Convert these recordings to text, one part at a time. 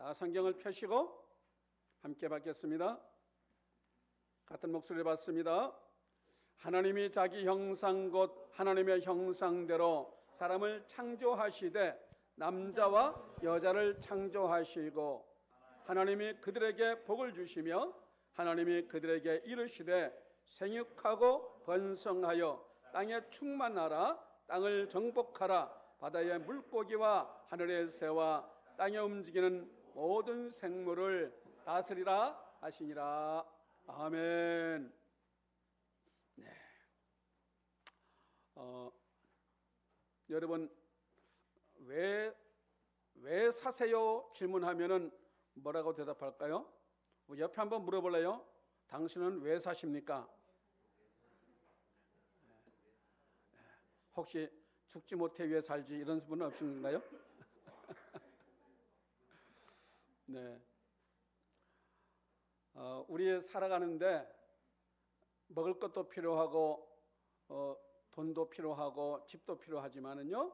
다 성경을 펴시고 함께 받겠습니다. 같은 목소리를 받습니다. 하나님이 자기 형상 곧 하나님의 형상대로 사람을 창조하시되 남자와 여자를 창조하시고 하나님이 그들에게 복을 주시며 하나님이 그들에게 이르시되 생육하고 번성하여 땅에 충만하라 땅을 정복하라 바다의 물고기와 하늘의 새와 땅에 움직이는 모든 생물을 다스리라 하시니라 아멘. 네. 어, 여러분 왜, 왜 사세요? 질문하면은 뭐라고 대답할까요? 뭐 옆에 한번 물어볼래요? 당신은 왜 사십니까? 혹시 죽지 못해 왜 살지 이런 분은 없으신가요? 네. 어, 우리 살아가는데 먹을 것도 필요하고 어, 돈도 필요하고 집도 필요하지만은요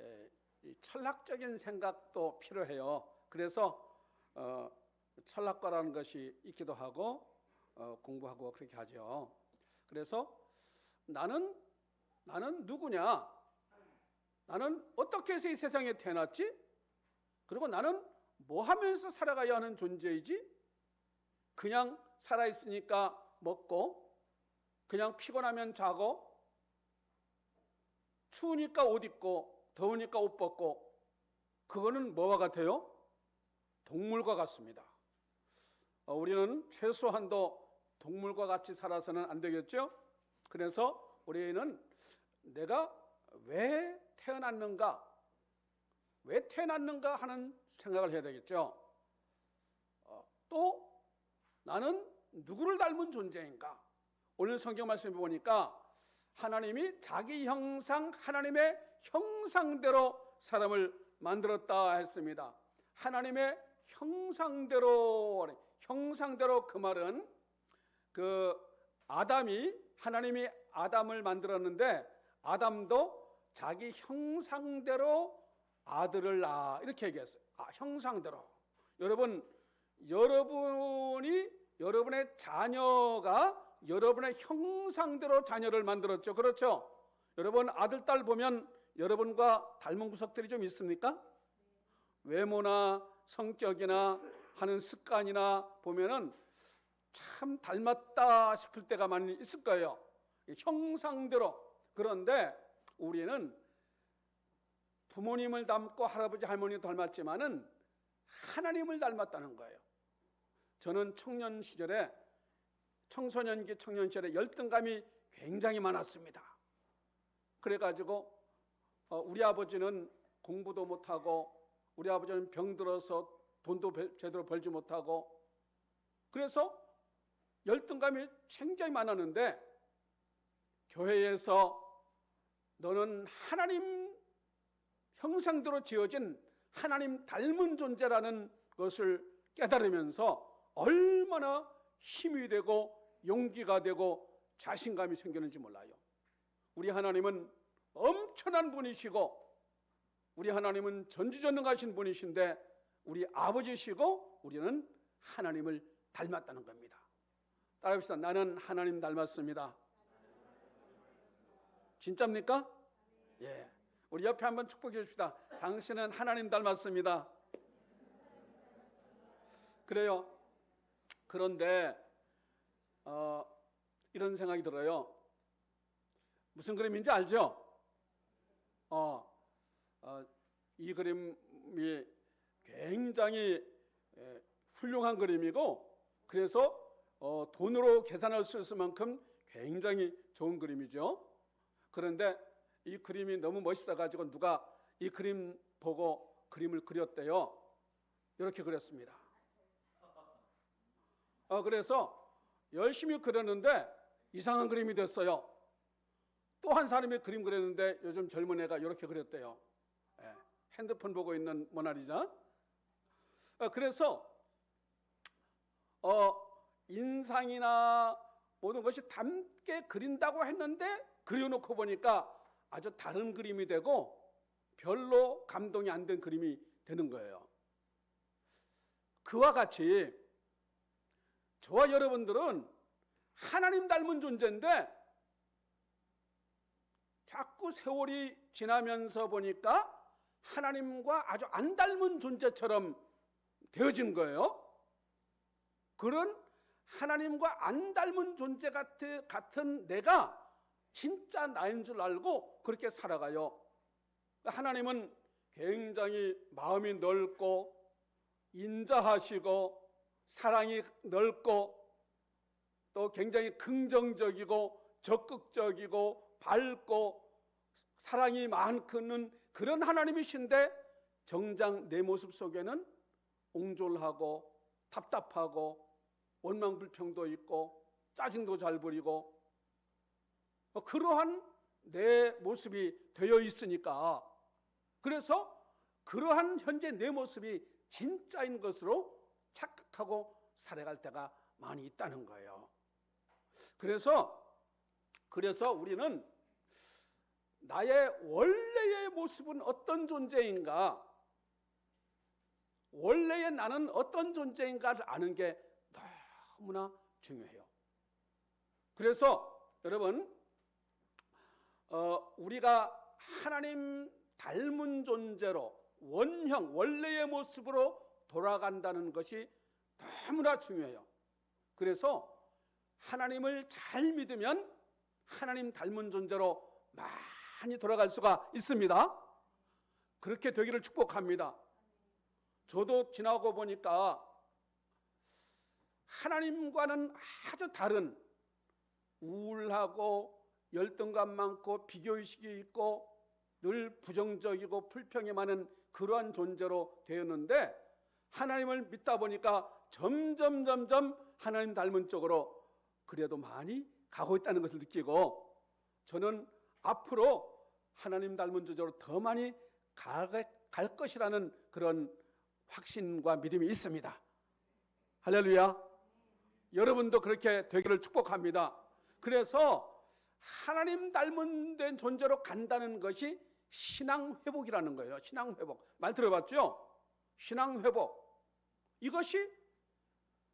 에, 이 철학적인 생각도 필요해요. 그래서 어, 철학과라는 것이 있기도 하고 어, 공부하고 그렇게 하죠. 그래서 나는 나는 누구냐? 나는 어떻게 해서 이 세상에 태어났지? 그리고 나는 뭐 하면서 살아가야 하는 존재이지? 그냥 살아 있으니까 먹고 그냥 피곤하면 자고 추우니까 옷 입고 더우니까 옷 벗고 그거는 뭐와 같아요? 동물과 같습니다. 어, 우리는 최소한도 동물과 같이 살아서는 안 되겠죠? 그래서 우리는 내가 왜 태어났는가, 왜 태어났는가 하는 생각을 해야 되겠죠. 어, 또 나는 누구를 닮은 존재인가? 오늘 성경 말씀 보니까 하나님이 자기 형상, 하나님의 형상대로 사람을 만들었다 했습니다. 하나님의 형상대로, 형상대로 그 말은 그 아담이 하나님이 아담을 만들었는데 아담도 자기 형상대로 아들을 낳아 이렇게 얘기했어요. 아, 형상대로. 여러분 여러분이 여러분의 자녀가 여러분의 형상대로 자녀를 만들었죠. 그렇죠? 여러분 아들 딸 보면 여러분과 닮은 구석들이 좀 있습니까? 외모나 성격이나 하는 습관이나 보면은 참 닮았다 싶을 때가 많이 있을 거예요. 형상대로. 그런데 우리는 부모님을 닮고 할아버지 할머니 닮았지만은 하나님을 닮았다는 거예요. 저는 청년 시절에 청소년기 청년 시절에 열등감이 굉장히 많았습니다. 그래가지고 어, 우리 아버지는 공부도 못하고 우리 아버지는 병들어서 돈도 제대로 벌지 못하고 그래서 열등감이 굉장히 많았는데 교회에서 너는 하나님 형상대로 지어진 하나님 닮은 존재라는 것을 깨달으면서 얼마나 힘이 되고 용기가 되고 자신감이 생기는지 몰라요. 우리 하나님은 엄청난 분이시고 우리 하나님은 전지전능하신 분이신데 우리 아버지시고 우리는 하나님을 닮았다는 겁니다. 따라합시다. 나는 하나님 닮았습니다. 진짜입니까? 예. 우리 옆에 한번 축복해 줍시다. 당신은 하나님 닮았습니다. 그래요. 그런데 어, 이런 생각이 들어요. 무슨 그림인지 알죠? 어, 어, 이 그림이 굉장히 에, 훌륭한 그림이고 그래서 어, 돈으로 계산할 수 있을 만큼 굉장히 좋은 그림이죠. 그런데 이 그림이 너무 멋있어 가지고 누가 이 그림 보고 그림을 그렸대요. 이렇게 그렸습니다. 어, 그래서 열심히 그렸는데 이상한 그림이 됐어요. 또 한 사람이 그림 그렸는데 요즘 젊은 애가 이렇게 그렸대요. 예, 핸드폰 보고 있는 모나리자. 어, 그래서 어, 인상이나 모든 것이 닮게 그린다고 했는데 그려놓고 보니까 아주 다른 그림이 되고 별로 감동이 안 된 그림이 되는 거예요. 그와 같이 저와 여러분들은 하나님 닮은 존재인데 자꾸 세월이 지나면서 보니까 하나님과 아주 안 닮은 존재처럼 되어진 거예요. 그런 하나님과 안 닮은 존재 같은, 내가 진짜 나인 줄 알고 그렇게 살아가요. 하나님은 굉장히 마음이 넓고 인자하시고 사랑이 넓고 또 굉장히 긍정적이고 적극적이고 밝고 사랑이 많고는 그런 하나님이신데 정작 내 모습 속에는 옹졸하고 답답하고 원망 불평도 있고 짜증도 잘 부리고 뭐 그러한 내 모습이 되어 있으니까 그래서 그러한 현재 내 모습이 진짜인 것으로 착각하고 살아갈 때가 많이 있다는 거예요. 그래서 그래서 우리는 나의 원래의 모습은 어떤 존재인가? 원래의 나는 어떤 존재인가를 아는 게 너무나 중요해요. 그래서 여러분, 어, 우리가 하나님 닮은 존재로 원형, 원래의 모습으로 돌아간다는 것이 너무나 중요해요. 그래서 하나님을 잘 믿으면 하나님 닮은 존재로 많이 돌아갈 수가 있습니다. 그렇게 되기를 축복합니다. 저도 지나고 보니까 하나님과는 아주 다른 우울하고 열등감 많고 비교의식이 있고 늘 부정적이고 불평이 많은 그러한 존재로 되었는데 하나님을 믿다 보니까 점점 점점 하나님 닮은 쪽으로 그래도 많이 가고 있다는 것을 느끼고 저는 앞으로 하나님 닮은 존재로 더 많이 갈 것이라는 그런 확신과 믿음이 있습니다. 할렐루야. 여러분도 그렇게 되기를 축복합니다. 그래서 하나님 닮은 된 존재로 간다는 것이 신앙 회복이라는 거예요. 신앙 회복. 말 들어봤죠? 신앙 회복. 이것이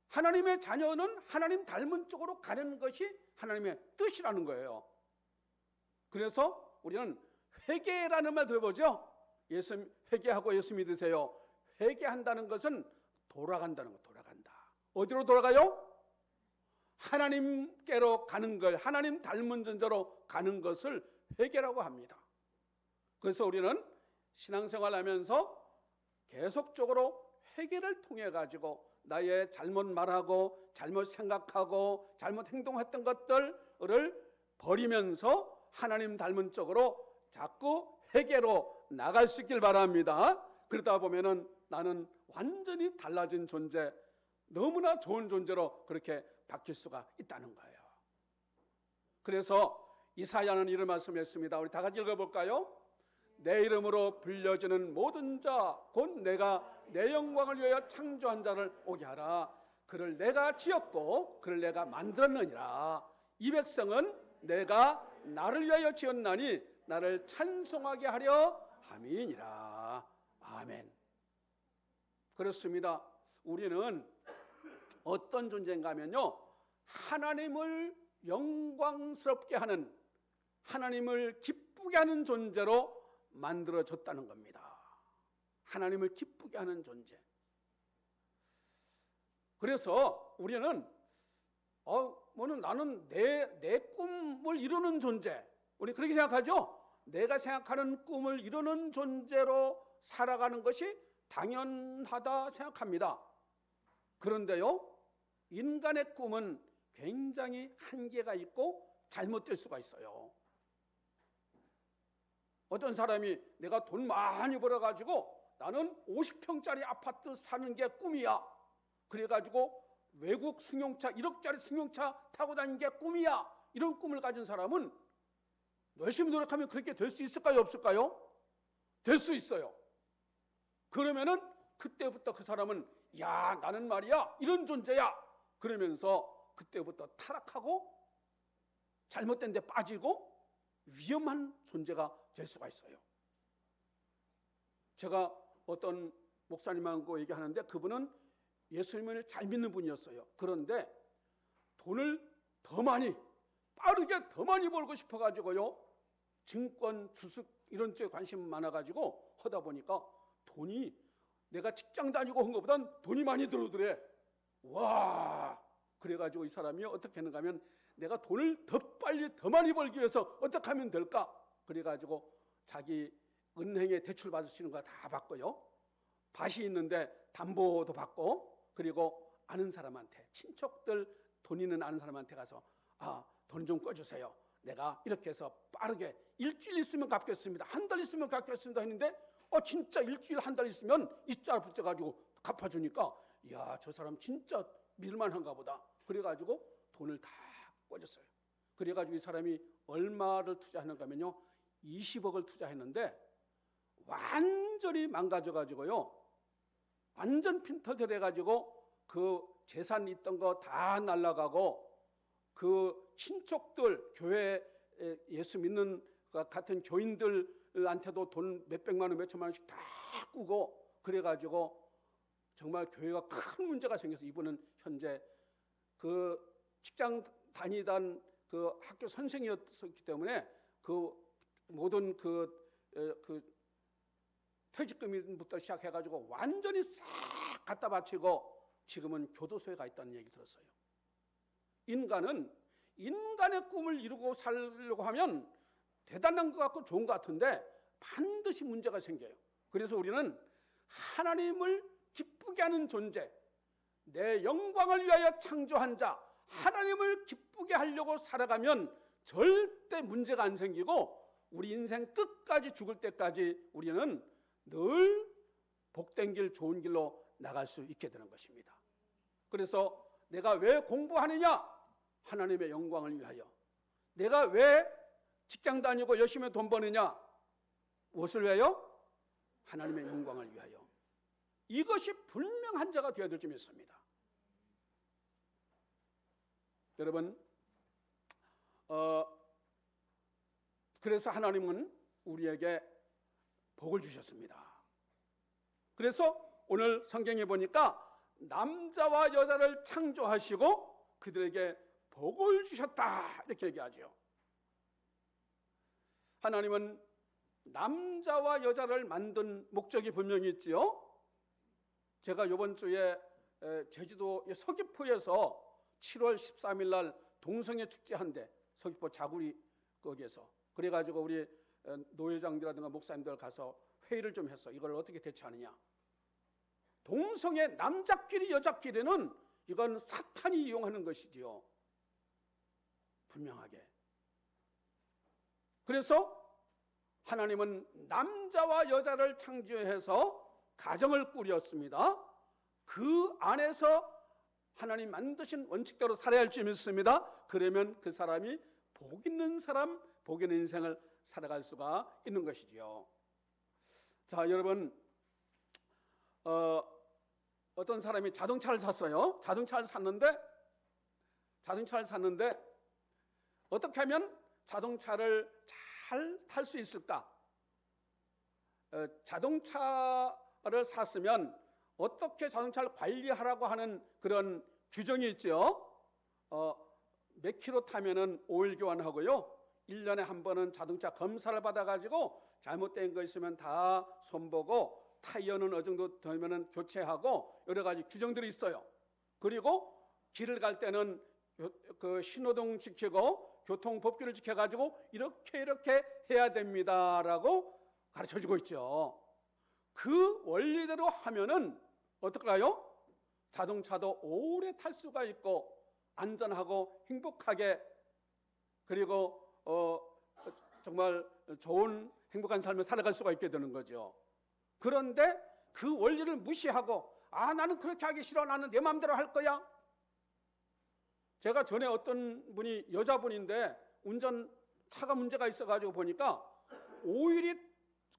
하나님의 자녀는 하나님 닮은 쪽으로 가는 것이 하나님의 뜻이라는 거예요. 그래서 우리는 회개라는 말 들어보죠? 예수 회개하고 예수 믿으세요. 회개한다는 것은 돌아간다는 거 돌아간다. 어디로 돌아가요? 하나님께로 가는 걸 하나님 닮은 존재로 가는 것을 회개라고 합니다. 그래서 우리는 신앙생활 하면서 계속적으로 회개를 통해 가지고 나의 잘못 말하고 잘못 생각하고 잘못 행동했던 것들을 버리면서 하나님 닮은 쪽으로 자꾸 회개로 나갈 수 있길 바랍니다. 그러다 보면은 나는 완전히 달라진 존재, 너무나 좋은 존재로 그렇게 바뀔 수가 있다는 거예요. 그래서 이사야는 이런 말씀했습니다. 우리 다 같이 읽어볼까요? 내 이름으로 불려지는 모든 자, 곧 내가 내 영광을 위하여 창조한 자를 오게 하라. 그를 내가 지었고 그를 내가 만들었느니라. 이 백성은 내가 나를 위하여 지었나니 나를 찬송하게 하려 함이니라. 아멘. 그렇습니다. 우리는 어떤 존재인가 하면요. 하나님을 영광스럽게 하는 하나님을 기쁘게 하는 존재로 만들어졌다는 겁니다. 하나님을 기쁘게 하는 존재. 그래서 우리는 어, 뭐는 나는 내, 내 꿈을 이루는 존재. 우리 그렇게 생각하죠? 내가 생각하는 꿈을 이루는 존재로 살아가는 것이 당연하다 생각합니다. 그런데요, 인간의 꿈은 굉장히 한계가 있고 잘못될 수가 있어요. 어떤 사람이 내가 돈 많이 벌어가지고 나는 50평짜리 아파트 사는 게 꿈이야. 그래가지고 외국 승용차, 1억짜리 승용차 타고 다니는 게 꿈이야. 이런 꿈을 가진 사람은 열심히 노력하면 그렇게 될 수 있을까요? 없을까요? 될 수 있어요. 그러면은 그때부터 그 사람은 야, 나는 말이야. 이런 존재야. 그러면서 그때부터 타락하고 잘못된 데 빠지고 위험한 존재가 될 수가 있어요. 제가 어떤 목사님하고 얘기하는데 그분은 예수님을 잘 믿는 분이었어요. 그런데 돈을 더 많이 빠르게 더 많이 벌고 싶어 가지고요. 증권 주식 이런 쪽에 관심 많아 가지고 하다 보니까 돈이 내가 직장 다니고 한 것보단 돈이 많이 들어오더래. 와! 그래 가지고 이 사람이 어떻게 했는가 하면 내가 돈을 더 빨리 더 많이 벌기 위해서 어떻게 하면 될까? 그래 가지고 자기 은행에 대출 있는 거 다 받고요. 밭이 있는데 담보도 받고 그리고 아는 사람한테 친척들 돈 있는 아는 사람한테 가서 아 돈 좀 꺼주세요. 내가 이렇게 해서 빠르게 일주일 있으면 갚겠습니다. 한 달 있으면 갚겠습니다 했는데 어 진짜 일주일 한 달 있으면 이자 붙여가지고 갚아주니까 이야 저 사람 진짜 믿을만한가 보다. 그래가지고 돈을 다 꿔줬어요. 그래가지고 이 사람이 얼마를 투자하는가 하면요 20억을 투자했는데 완전히 망가져가지고요 완전 핀터져 돼가지고 그 재산 있던 거 다 날라가고 그 친척들 교회 예수 믿는 것 같은 교인들한테도 돈 몇백만 원 몇천만 원씩 다 꾸고 그래가지고 정말 교회가 큰 문제가 생겨서 이분은 현재 그 직장 다니던 그 학교 선생이었기 때문에 그 모든 그, 에, 그 퇴직금부터 시작해가지고 완전히 싹 갖다 바치고 지금은 교도소에 가 있다는 얘기 들었어요. 인간은 인간의 꿈을 이루고 살려고 하면 대단한 것 같고 좋은 것 같은데 반드시 문제가 생겨요. 그래서 우리는 하나님을 기쁘게 하는 존재, 내 영광을 위하여 창조한 자, 하나님을 기쁘게 하려고 살아가면 절대 문제가 안 생기고 우리 인생 끝까지 죽을 때까지 우리는 늘 복된 길, 좋은 길로 나갈 수 있게 되는 것입니다. 그래서 내가 왜 공부하느냐? 하나님의 영광을 위하여. 내가 왜 직장 다니고 열심히 돈 버느냐? 무엇을 위하여? 하나님의 영광을 위하여. 이것이 분명한 자가 되어야 될줄 믿습니다. 여러분, 어, 그래서 하나님은 우리에게 복을 주셨습니다. 그래서 오늘 성경에 보니까 남자와 여자를 창조하시고 그들에게 복을 주셨다 이렇게 얘기하죠. 하나님은 남자와 여자를 만든 목적이 분명히 있지요. 제가 이번 주에 제주도 서귀포에서 7월 13일 날 동성애 축제 한대 서귀포 자구리 거기에서 그래가지고 우리 노회장들이라든가 목사님들 가서 회의를 좀 했어. 이걸 어떻게 대처하느냐. 동성애 남자끼리 여자끼리는 이건 사탄이 이용하는 것이지요. 분명하게. 그래서 하나님은 남자와 여자를 창조해서 가정을 꾸렸습니다. 그 안에서 하나님 만드신 원칙대로 살아야 할 줄 믿습니다. 그러면 그 사람이 복 있는 사람, 복 있는 인생을 살아갈 수가 있는 것이지요. 자, 여러분, 어, 어떤 사람이 자동차를 샀어요. 자동차를 샀는데, 자동차를 샀는데, 어떻게 하면 자동차를 잘 탈 수 있을까? 어, 자동차 를 샀으면 어떻게 자동차를 관리하라고 하는 그런 규정이 있죠. 어, 몇 킬로 타면은 오일 교환하고요. 1년에 한 번은 자동차 검사를 받아가지고 잘못된 거 있으면 다 손보고 타이어는 어느 정도 되면은 교체하고 여러 가지 규정들이 있어요. 그리고 길을 갈 때는 그 신호등 지키고 교통 법규를 지켜가지고 이렇게 이렇게 해야 됩니다라고 가르쳐 주고 있죠. 그 원리대로 하면은 어떨까요? 자동차도 오래 탈 수가 있고 안전하고 행복하게 그리고 어, 정말 좋은 행복한 삶을 살아갈 수가 있게 되는 거죠. 그런데 그 원리를 무시하고 아 나는 그렇게 하기 싫어 나는 내 마음대로 할 거야. 제가 전에 어떤 분이 여자분인데 운전 차가 문제가 있어가지고 보니까 오일이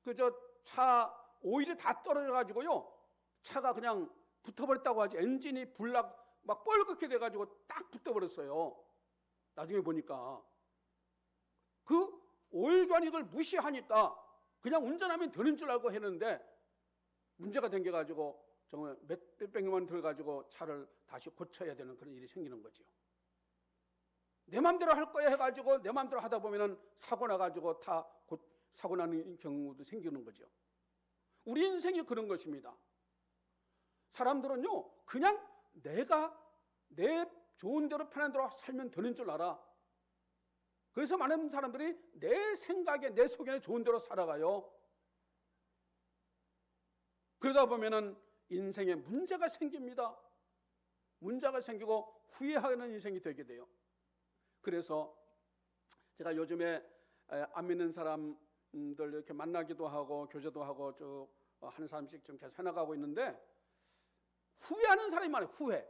그저 차 오일이 다 떨어져 가지고요 차가 그냥 붙어버렸다고 하지 엔진이 불락 막 뻘겋게 돼 가지고 딱 붙어버렸어요. 나중에 보니까 그 오일관 이걸 무시하니까 그냥 운전하면 되는 줄 알고 했는데 문제가 생겨 가지고 정말 몇, 몇백 년만 들어 가지고 차를 다시 고쳐야 되는 그런 일이 생기는 거지요. 내 마음대로 할 거야 해가지고 내 마음대로 하다 보면은 사고 나가지고 다 곧 사고 나는 경우도 생기는 거죠. 우리 인생이 그런 것입니다. 사람들은요, 그냥 내가 내 좋은 대로 편한 대로 살면 되는 줄 알아. 그래서 많은 사람들이 내 생각에 내 속에 좋은 대로 살아가요. 그러다 보면은 인생에 문제가 생깁니다. 문제가 생기고 후회하는 인생이 되게 돼요. 그래서 제가 요즘에 에, 안 믿는 사람들 이렇게 만나기도 하고 교제도 하고 쭉 어, 한 사람씩 좀 계속 해나가고 있는데 후회하는 사람이 많아요. 후회. 야,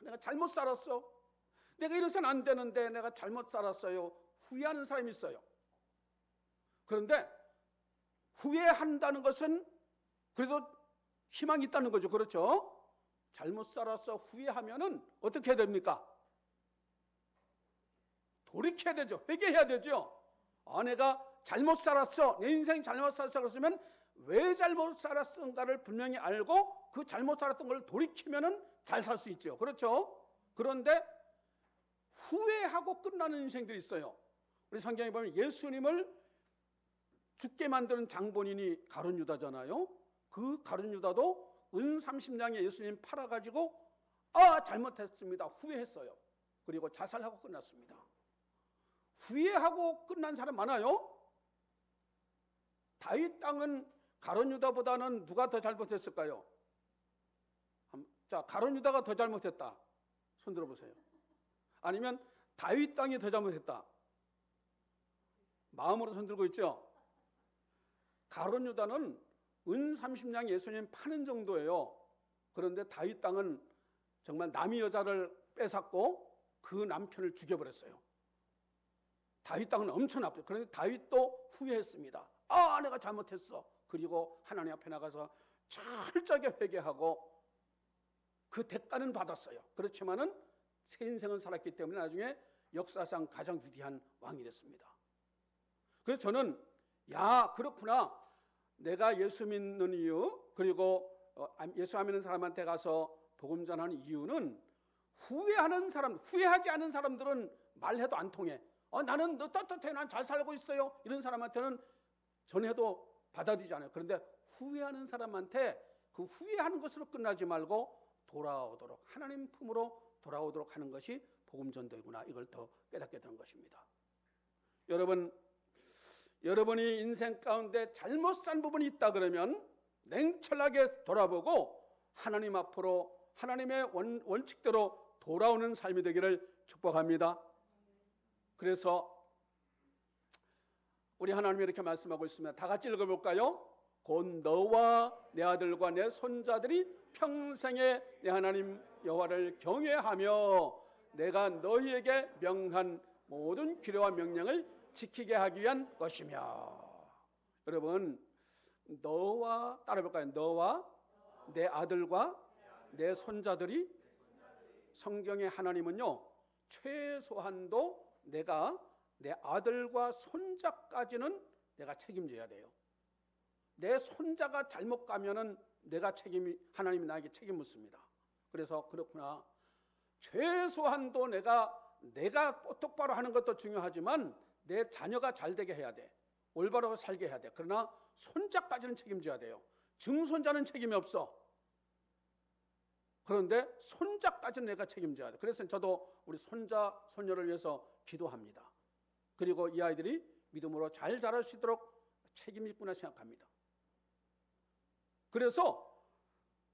내가 잘못 살았어. 내가 이래서는 안 되는데 내가 잘못 살았어요. 후회하는 사람이 있어요. 그런데 후회한다는 것은 그래도 희망이 있다는 거죠. 그렇죠? 잘못 살아서 후회하면은 어떻게 해야 됩니까? 돌이켜야 되죠. 회개해야 되죠. 아, 내가 잘못 살았어. 내 인생 잘못 살았어. 그랬으면 왜 잘못 살았는가를 분명히 알고 그 잘못 살았던 걸 돌이키면은 잘 살 수 있죠. 그렇죠? 그런데 후회하고 끝나는 인생들이 있어요. 우리 성경에 보면 예수님을 죽게 만드는 장본인이 가룟 유다잖아요. 그 가룟 유다도 은 30냥에 예수님 팔아 가지고 아 잘못했습니다. 후회했어요. 그리고 자살하고 끝났습니다. 후회하고 끝난 사람 많아요. 다윗 땅은 가론 유다보다는 누가 더 잘못했을까요? 자, 가론 유다가 더 잘못했다. 손 들어보세요. 아니면 다윗 땅이 더 잘못했다. 마음으로 손 들고 있죠. 가론 유다는 은 30냥 예수님 파는 정도예요. 그런데 다윗 땅은 정말 남의 여자를 뺏었고 그 남편을 죽여버렸어요. 다윗 땅은 엄청 나쁘죠. 그런데 다윗도 후회했습니다. 아, 내가 잘못했어. 그리고 하나님 앞에 나가서 철저하게 회개하고 그 대가는 받았어요. 그렇지만은 새 인생을 살았기 때문에 나중에 역사상 가장 위대한 왕이 됐습니다. 그래서 저는 야 그렇구나 내가 예수 믿는 이유 그리고 어, 예수 안 믿는 사람한테 가서 복음 전하는 이유는 후회하는 사람 후회하지 않은 사람들은 말해도 안 통해 어, 나는 너 떳떳해 난 잘 살고 있어요 이런 사람한테는 전해도 받아들이지 않아요. 그런데 후회하는 사람한테 그 후회하는 것으로 끝나지 말고 돌아오도록 하나님 품으로 돌아오도록 하는 것이 복음 전도이구나. 이걸 더 깨닫게 되는 것입니다. 여러분 여러분이 인생 가운데 잘못 산 부분이 있다 그러면 냉철하게 돌아보고 하나님 앞으로 하나님의 원, 원칙대로 돌아오는 삶이 되기를 축복합니다. 그래서 우리 하나님이 이렇게 말씀하고 있습니다. 다 같이 읽어볼까요? 곧 너와 내 아들과 내 손자들이 평생에 내 하나님 여호와를 경외하며 내가 너희에게 명한 모든 규례와 명령을 지키게 하기 위한 것이며 여러분 너와 따라볼까요? 너와 내 아들과 내 손자들이 성경의 하나님은요 최소한도 내가 내 아들과 손자까지는 내가 책임져야 돼요. 내 손자가 잘못 가면은 내가 책임이 하나님이 나에게 책임 묻습니다. 그래서 그렇구나. 최소한도 내가 내가 똑바로 하는 것도 중요하지만 내 자녀가 잘 되게 해야 돼. 올바로 살게 해야 돼. 그러나 손자까지는 책임져야 돼요. 증손자는 책임이 없어. 그런데 손자까지는 내가 책임져야 돼. 그래서 저도 우리 손자, 손녀를 위해서 기도합니다. 그리고 이 아이들이 믿음으로 잘 자랄 수 있도록 책임이 있구나 생각합니다. 그래서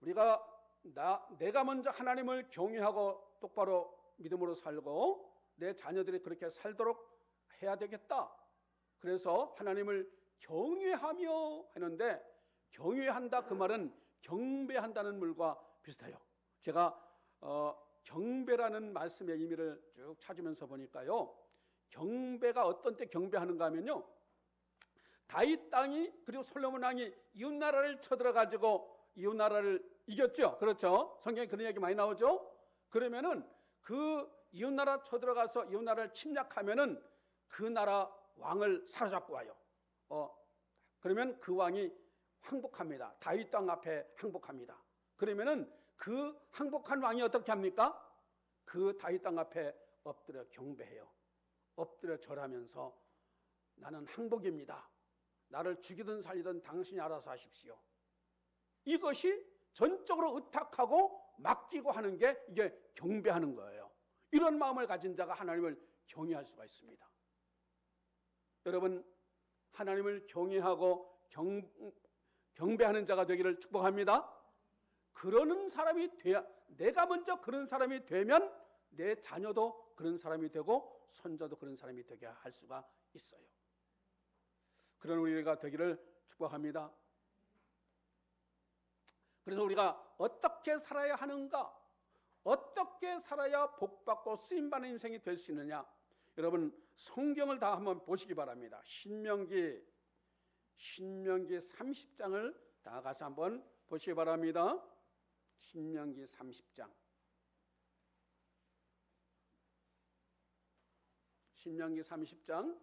우리가 나, 내가 먼저 하나님을 경외하고 똑바로 믿음으로 살고 내 자녀들이 그렇게 살도록 해야 되겠다. 그래서 하나님을 경외하며 하는데 경외한다 그 말은 경배한다는 말과 비슷해요. 제가 어, 경배라는 말씀의 의미를 쭉 찾으면서 보니까요. 경배가 어떤 때 경배하는가 하면요. 다윗 땅이 그리고 솔로몬 왕이 이웃 나라를 쳐들어 가지고 이웃 나라를 이겼죠. 그렇죠? 성경에 그런 얘기 많이 나오죠. 그러면은 그 이웃 나라 쳐들어 가서 이웃 나라를 침략하면은 그 나라 왕을 사로잡고 와요. 어, 그러면 그 왕이 항복합니다. 다윗 땅 앞에 항복합니다. 그러면은 그 항복한 왕이 어떻게 합니까? 그 다윗 땅 앞에 엎드려 경배해요. 엎드려 절하면서 나는 항복입니다. 나를 죽이든 살리든 당신이 알아서 하십시오. 이것이 전적으로 의탁하고 맡기고 하는 게 이게 경배하는 거예요. 이런 마음을 가진 자가 하나님을 경외할 수가 있습니다. 여러분 하나님을 경외하고 경, 경배하는 자가 되기를 축복합니다. 그러는 사람이 돼야 내가 먼저 그런 사람이 되면 내 자녀도 그런 사람이 되고 손자도 그런 사람이 되게 할 수가 있어요. 그런 우리가 되기를 축복합니다. 그래서 우리가 어떻게 살아야 하는가? 어떻게 살아야 복받고 쓰임받는 인생이 될 수 있느냐? 여러분 성경을 다 한번 보시기 바랍니다. 신명기 신명기 30장을 다 가서 한번 보시기 바랍니다. 신명기 30장 신명기 30장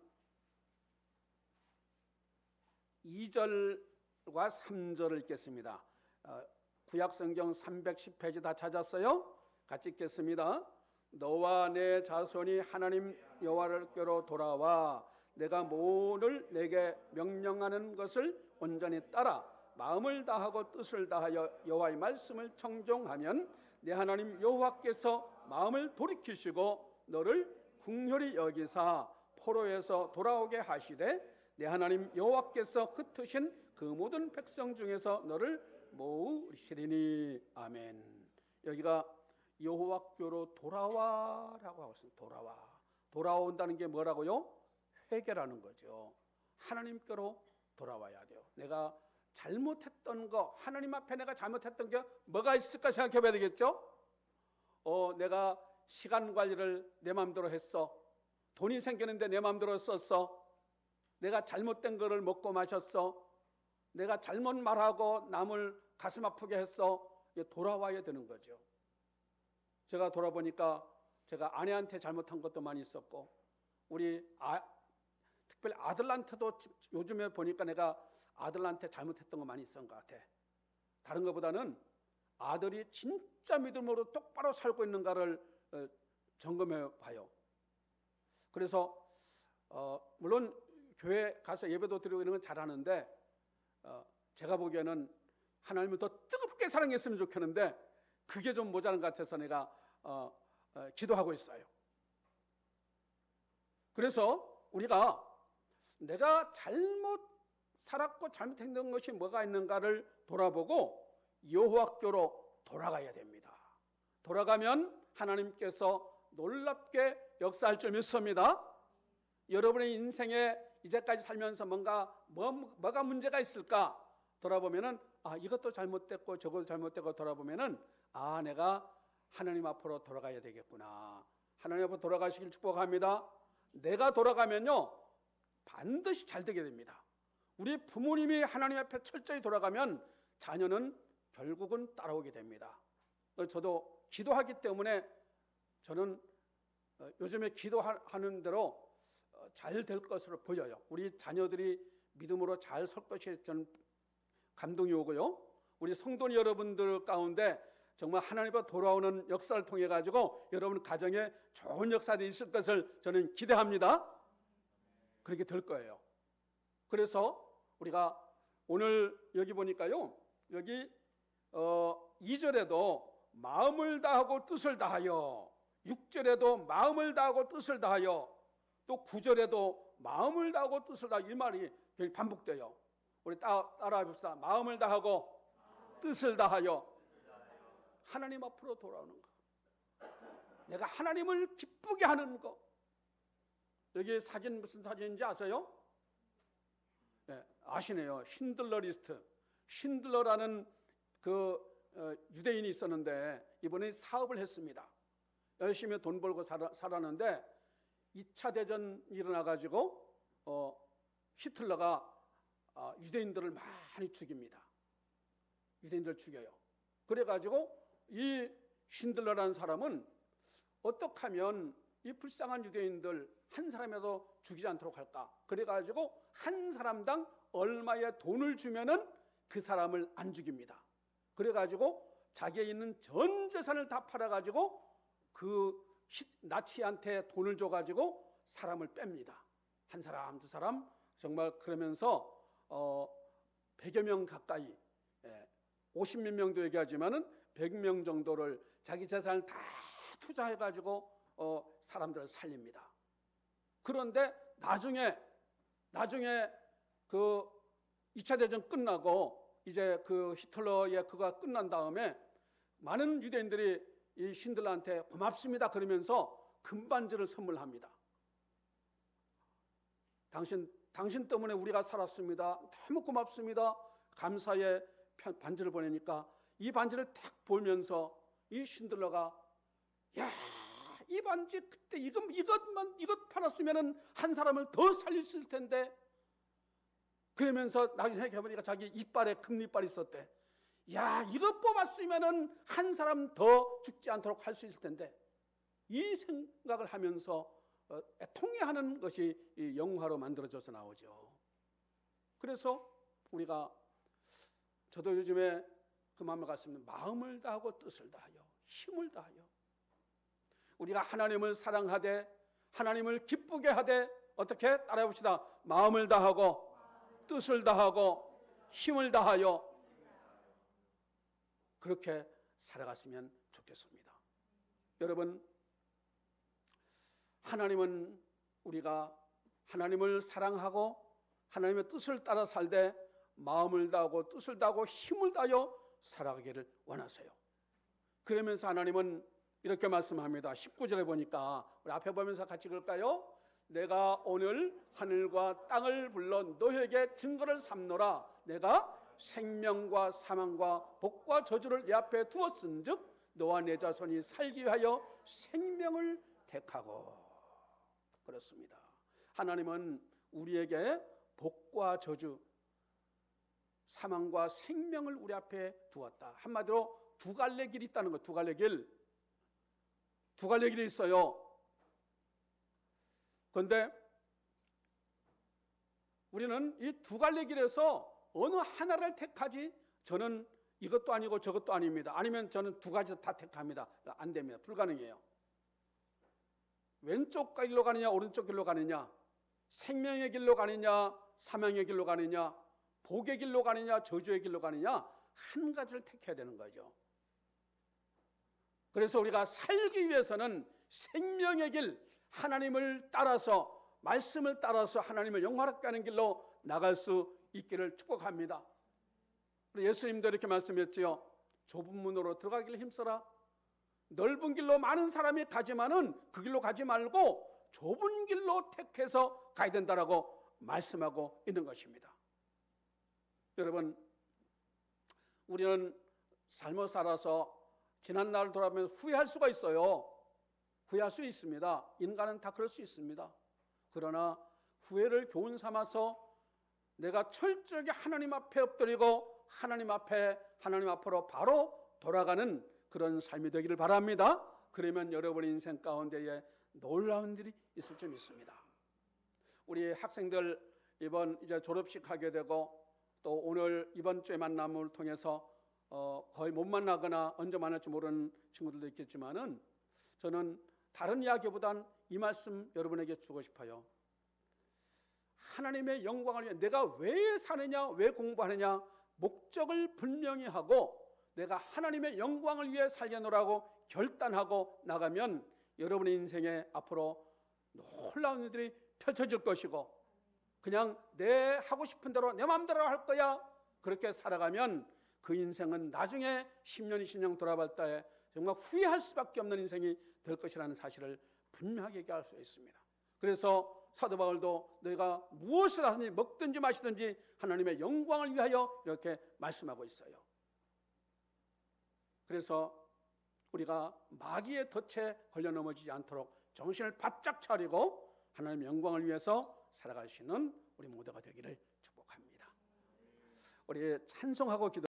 2절과 3절을 읽겠습니다. 어, 구약 성경 310페이지 다 찾았어요? 같이 읽겠습니다. 너와 내 자손이 하나님 여호와를께로 돌아와 내가 모를 내게 명령하는 것을 온전히 따라 마음을 다하고 뜻을 다하여 여호와의 말씀을 청종하면 내 하나님 여호와께서 마음을 돌이키시고 너를 궁혈히 여기사 포로에서 돌아오게 하시되 내 하나님 여호와께서 흩으신 그 모든 백성 중에서 너를 모으시리니 아멘. 여기가 여호와께로 돌아와라고 하고 있습니다. 돌아와. 돌아온다는 게 뭐라고요? 회개라는 거죠. 하나님께로 돌아와야 돼요. 내가 잘못했던 거, 하나님 앞에 내가 잘못했던 게 뭐가 있을까 생각해 봐야 되겠죠? 어, 내가 시간 관리를 내 마음대로 했어. 돈이 생기는데 내 마음대로 썼어. 내가 잘못된 거를 먹고 마셨어. 내가 잘못 말하고 남을 가슴 아프게 했어. 돌아와야 되는 거죠. 제가 돌아보니까 제가 아내한테 잘못한 것도 많이 있었고 우리 아, 특별히 아들한테도 요즘에 보니까 내가 아들한테 잘못했던 거 많이 있었던 것 같아. 다른 것보다는 아들이 진짜 믿음으로 똑바로 살고 있는가를 어, 점검해 봐요. 그래서 어, 물론 교회 가서 예배도 드리고 이런 건 잘하는데 어, 제가 보기에는 하나님을 더 뜨겁게 사랑했으면 좋겠는데 그게 좀 모자란 것 같아서 내가 어, 어, 기도하고 있어요. 그래서 우리가 내가 잘못 살았고 잘못했던 것이 뭐가 있는가를 돌아보고 여호와께로 돌아가야 됩니다. 돌아가면 하나님께서 놀랍게 역사할 줄 믿습니다. 여러분의 인생에 이제까지 살면서 뭔가 뭐, 뭐가 문제가 있을까 돌아보면은 아 이것도 잘못됐고 저것도 잘못됐고 돌아보면은 아 내가 하나님 앞으로 돌아가야 되겠구나. 하나님 앞으로 돌아가시길 축복합니다. 내가 돌아가면요 반드시 잘 되게 됩니다. 우리 부모님이 하나님 앞에 철저히 돌아가면 자녀는 결국은 따라오게 됩니다. 저도 기도하기 때문에 저는 어, 요즘에 기도하는 대로 어, 잘될 것으로 보여요. 우리 자녀들이 믿음으로 잘 설 것이 저는 감동이 오고요. 우리 성도님 여러분들 가운데 정말 하나님과 돌아오는 역사를 통해 가지고 여러분 가정에 좋은 역사들이 있을 것을 저는 기대합니다. 그렇게 될 거예요. 그래서 우리가 오늘 여기 보니까요. 여기 어 2절에도 마음을 다하고 뜻을 다하여 6절에도 마음을 다하고 뜻을 다하여 또 9절에도 마음을 다하고 뜻을 다이 말이 반복돼요. 우리 따, 따라해 봅시다. 마음을 다하고 뜻을 다하여 하나님 앞으로 돌아오는 거. 내가 하나님을 기쁘게 하는 거. 여기 사진 무슨 사진인지 아세요? 네, 아시네요. 신들러 리스트. 신들러라는 그 어, 유대인이 있었는데 이번에 사업을 했습니다. 열심히 돈 벌고 살아, 살았는데 2차 대전 일어나 가지고 어, 히틀러가 어, 유대인들을 많이 죽입니다. 유대인들 죽여요. 그래 가지고 이 신들러라는 사람은 어떻게 하면 이 불쌍한 유대인들 한 사람이라도 죽이지 않도록 할까? 그래 가지고 한 사람당 얼마의 돈을 주면은 그 사람을 안 죽입니다. 그래 가지고 자기에 있는 전 재산을 다 팔아가지고 그 히- 나치한테 돈을 줘가지고 사람을 뺍니다. 한 사람 두 사람 정말 그러면서 어 100여 명 가까이 예, 50몇 명도 얘기하지만은 100명 정도를 자기 재산을 다 투자해가지고 어 사람들을 살립니다. 그런데 나중에 나중에 그 2차 대전 끝나고 이제 그 히틀러의 그가 끝난 다음에 많은 유대인들이 이 신들한테 고맙습니다 그러면서 금반지를 선물합니다. 당신 당신 때문에 우리가 살았습니다. 너무 고맙습니다. 감사의 편- 반지를 보내니까 이 반지를 딱 보면서 이 신들러가 야, 이 반지 그때 이것 이것만 이것 팔았으면은 한 사람을 더 살릴 수 있을 텐데 그러면서 나중에 생각해 보니까 자기 이빨에 금리빨이 있었대. 야, 이거 뽑았으면은 한 사람 더 죽지 않도록 할 수 있을 텐데 이 생각을 하면서 어, 통해하는 것이 이 영화로 만들어져서 나오죠. 그래서 우리가 저도 요즘에 그 마음을 갖습니다. 마음을 다하고 뜻을 다하여 힘을 다하여 우리가 하나님을 사랑하되 하나님을 기쁘게 하되 어떻게 따라해 봅시다. 마음을 다하고 뜻을 다하고 힘을 다하여 그렇게 살아갔으면 좋겠습니다. 여러분 하나님은 우리가 하나님을 사랑하고 하나님의 뜻을 따라 살되 마음을 다하고 뜻을 다하고 힘을 다하여 살아가기를 원하세요. 그러면서 하나님은 이렇게 말씀합니다. 19절에 보니까 우리 앞에 보면서 같이 그럴까요? 내가 오늘 하늘과 땅을 불러 너에게 증거를 삼노라. 내가 생명과 사망과 복과 저주를 내 앞에 두었은즉 너와 내 자손이 살기 위하여 생명을 택하고 그렇습니다. 하나님은 우리에게 복과 저주, 사망과 생명을 우리 앞에 두었다. 한마디로 두 갈래 길이 있다는 거. 두 갈래 길. 두 갈래 길이 있어요. 그런데 우리는 이 두 갈래 길에서 어느 하나를 택하지 저는 이것도 아니고 저것도 아닙니다. 아니면 저는 두 가지 다 택합니다. 안 됩니다. 불가능해요. 왼쪽 길로 가느냐 오른쪽 길로 가느냐 생명의 길로 가느냐 사망의 길로 가느냐 복의 길로 가느냐 저주의 길로 가느냐 한 가지를 택해야 되는 거죠. 그래서 우리가 살기 위해서는 생명의 길 하나님을 따라서 말씀을 따라서 하나님을 영화롭게 하는 길로 나갈 수 있기를 축복합니다. 예수님도 이렇게 말씀했지요. 좁은 문으로 들어가기를 힘써라. 넓은 길로 많은 사람이 가지만은 그 길로 가지 말고 좁은 길로 택해서 가야 된다라고 말씀하고 있는 것입니다. 여러분, 우리는 삶을 살아서 지난 날을 돌아보면서 후회할 수가 있어요. 후회할 수 있습니다. 인간은 다 그럴 수 있습니다. 그러나 후회를 교훈 삼아서 내가 철저하게 하나님 앞에 엎드리고 하나님 앞에 하나님 앞으로 바로 돌아가는 그런 삶이 되기를 바랍니다. 그러면 여러분 인생 가운데에 놀라운 일이 있을 줄 믿습니다. 우리 학생들 이번 이제 졸업식 하게 되고 또 오늘 이번 주에 만남을 통해서 어 거의 못 만나거나 언제 만날지 모르는 친구들도 있겠지만은 저는 다른 이야기보단 이 말씀 여러분에게 주고 싶어요. 하나님의 영광을 위해 내가 왜 사느냐, 왜 공부하느냐 목적을 분명히 하고 내가 하나님의 영광을 위해 살려노라고 결단하고 나가면 여러분의 인생에 앞으로 놀라운 일들이 펼쳐질 것이고 그냥 내 하고 싶은 대로 내 마음대로 할 거야 그렇게 살아가면 그 인생은 나중에 10년, 20년 돌아볼 때 정말 후회할 수밖에 없는 인생이 될 것이라는 사실을 분명하게 얘기할 수 있습니다. 그래서 사도 바울도 너희가 무엇을 하든지 먹든지 마시든지 하나님의 영광을 위하여 이렇게 말씀하고 있어요. 그래서 우리가 마귀의 덫에 걸려 넘어지지 않도록 정신을 바짝 차리고 하나님의 영광을 위해서 있는 우리 모두가 되기를 축복합니다. 우리 찬송하고 기도